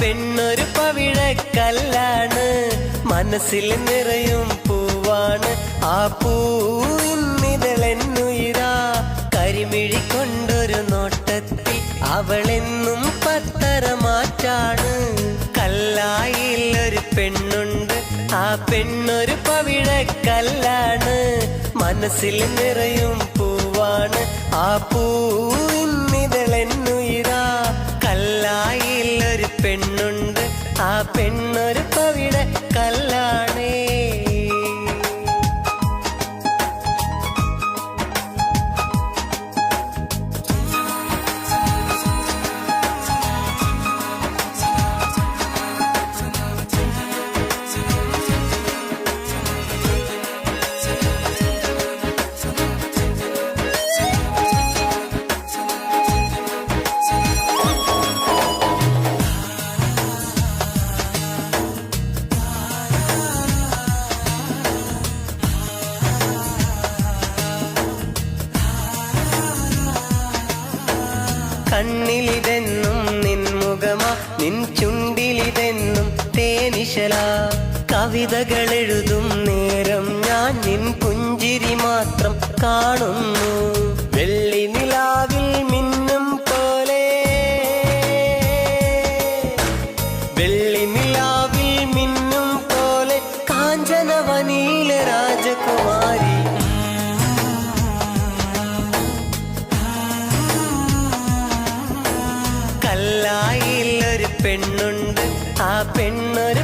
പെണ്ണൊരു പവിഴക്കല്ലാണ്. മനസ്സിൽ നിറയും പൂവാണ്. ആ പൂവിന്നിതളെന്നുയിരാ കരിമിഴി കൊണ്ടൊരു നോട്ടത്തിൽ അവളെന്നും പത്തര മാറ്റാണ്. കല്ലായിൽ ഒരു പെണ്ണുണ്ട്. ആ പെണ്ണൊരു പവിഴക്കല്ലാണ്. മനസ്സിൽ നിറയും പൂവാണ്. ആ പൂവിന്നിതളെന്നുയിരാ ആ കണ്ണിലിതെന്നും നിൻമുഖമ നിൻ ചുണ്ടിലിതെന്നും തേനിശല. കവിതകൾ എഴുതും നേരം ഞാൻ നിൻ പുഞ്ചിരി മാത്രം കാണുന്നു. വെള്ളി നിലാവിൽ മിന്നും പെണ്ണുണ്ട് ആ പെണ്ണൊരു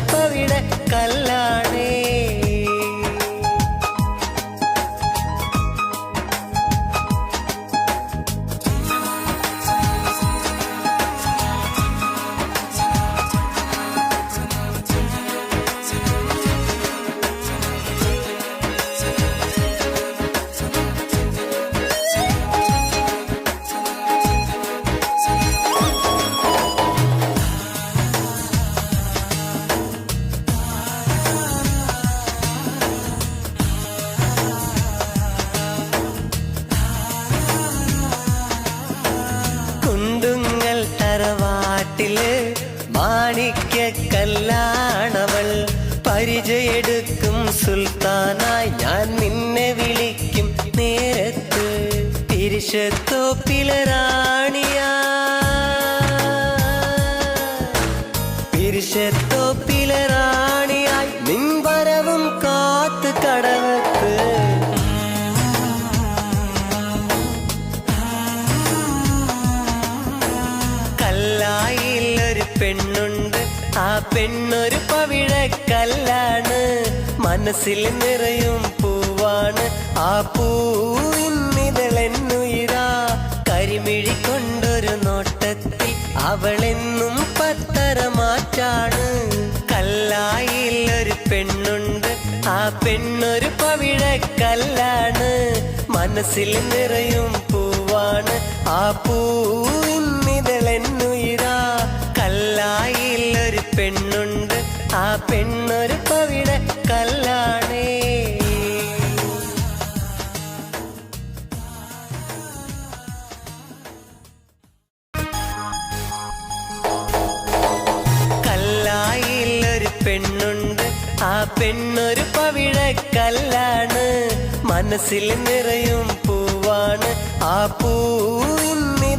തറവാട്ടിൽ മാണിക്യ കല്ലാണവൾ പരിചയെടുക്കും സുൽത്താനായി ഞാൻ നിന്നെ വിളിക്കും. നേരത്ത് തിരിച്ചെത്തോ റാണിയാ തിരിശത്തോപ്പിലെ ആ പെണ്ണൊരു പവിഴക്കല്ലാണ് മനസ്സിൽ നിറയും പൂവാണ്. ആ പൂവിന്നിതളെന്നുയിരാ കരിമിഴി കൊണ്ടൊരു നോട്ടത്തിൽ അവളെന്നും പത്തര മാറ്റാണ്. കല്ലായിൽ ഒരു പെണ്ണുണ്ട്. ആ പെണ്ണൊരു പവിഴക്കല്ലാണ് മനസ്സിൽ നിറയും പൂവാണ്. ആ പൂവിന്നിതളെന്നുയിരാ പെണ്ണുണ്ട്. ആ പെണ്ണൊരു പവിഴക്കല്ലാണ്. മനസ്സിൽ നിറയും പൂവാണ്. ആ പൂവിന്നിതളെന്നുയിരാ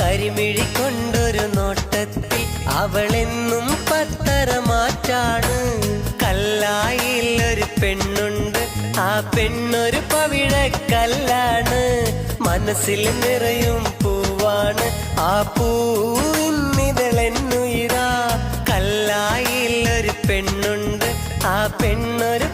കരിമിഴി കൊണ്ടൊരു നോട്ടത്തിൽ അവളെന്നും പത്തര മാറ്റാണ്. കല്ലായിൽ ഒരു പെണ്ണുണ്ട്. ആ പെണ്ണൊരു പവിഴക്കല്ലാണ്. മനസ്സിൽ നിറയും പൂവാണ്. ആ പൂവിന്നിതളെന്നുയിരാ പെണ്ണൊരു